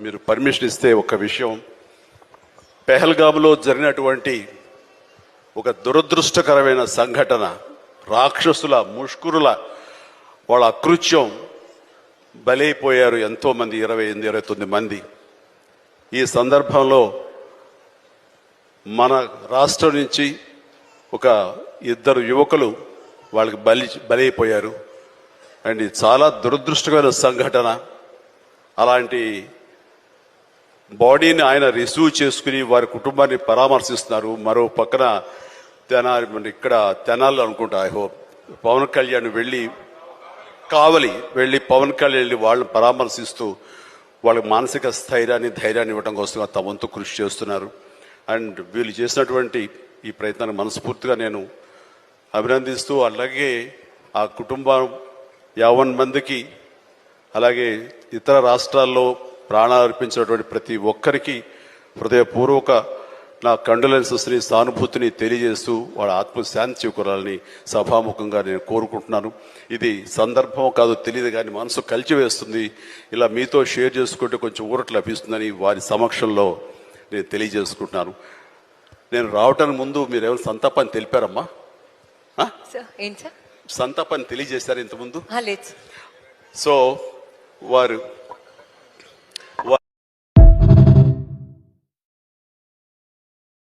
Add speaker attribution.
Speaker 1: మీరు పర్మిషన్ ఇస్తే ఒక విషయం. పెహల్గాములో జరిగినటువంటి ఒక దురదృష్టకరమైన సంఘటన రాక్షసుల ముష్కురుల వాళ్ళ అకృత్యం బలైపోయారు ఎంతోమంది ఇరవై ఎనిమిది ఇరవై తొమ్మిది మంది. ఈ సందర్భంలో మన రాష్ట్రం నుంచి ఒక ఇద్దరు యువకులు వాళ్ళకి బలి బలైపోయారు. అండ్ చాలా దురదృష్టకరమైన సంఘటన. అలాంటి బాడీని ఆయన రిసీవ్ చేసుకుని వారి కుటుంబాన్ని పరామర్శిస్తున్నారు. మరో పక్కన తెనాలి ఇక్కడ తెనాలి అనుకుంటా ఐ హోప్ పవన్ కళ్యాణ్ వెళ్ళి కావలి వెళ్ళి పవన్ కళ్యాణ్ వెళ్ళి వాళ్ళని పరామర్శిస్తూ వాళ్ళకి మానసిక స్థైర్యాన్ని ధైర్యాన్ని ఇవ్వడం కోసం తమ వంతు కృషి చేస్తున్నారు. అండ్ వీళ్ళు చేసినటువంటి ఈ ప్రయత్నాన్ని మనస్ఫూర్తిగా నేను అభినందిస్తూ అలాగే ఆ కుటుంబం యావన్ మందికి అలాగే ఇతర రాష్ట్రాల్లో ప్రాణాలు అర్పించినటువంటి ప్రతి ఒక్కరికి హృదయపూర్వక నా కండోలెన్సెస్ని సానుభూతిని తెలియజేస్తూ వాళ్ళ ఆత్మశాంతి చేకూరాలని సభాముఖంగా నేను కోరుకుంటున్నాను. ఇది సందర్భం కాదు తెలియదు కానీ మనసు కలిచివేస్తుంది ఇలా మీతో షేర్ చేసుకుంటే కొంచెం ఊరట లభిస్తుందని వారి సమక్షంలో నేను తెలియజేసుకుంటున్నాను. నేను రావటానికి ముందు మీరు ఏమైనా సంతాపాన్ని తెలిపారమ్మా సంతాపాన్ని తెలియజేశారు ఇంతకుముందు. సో వారు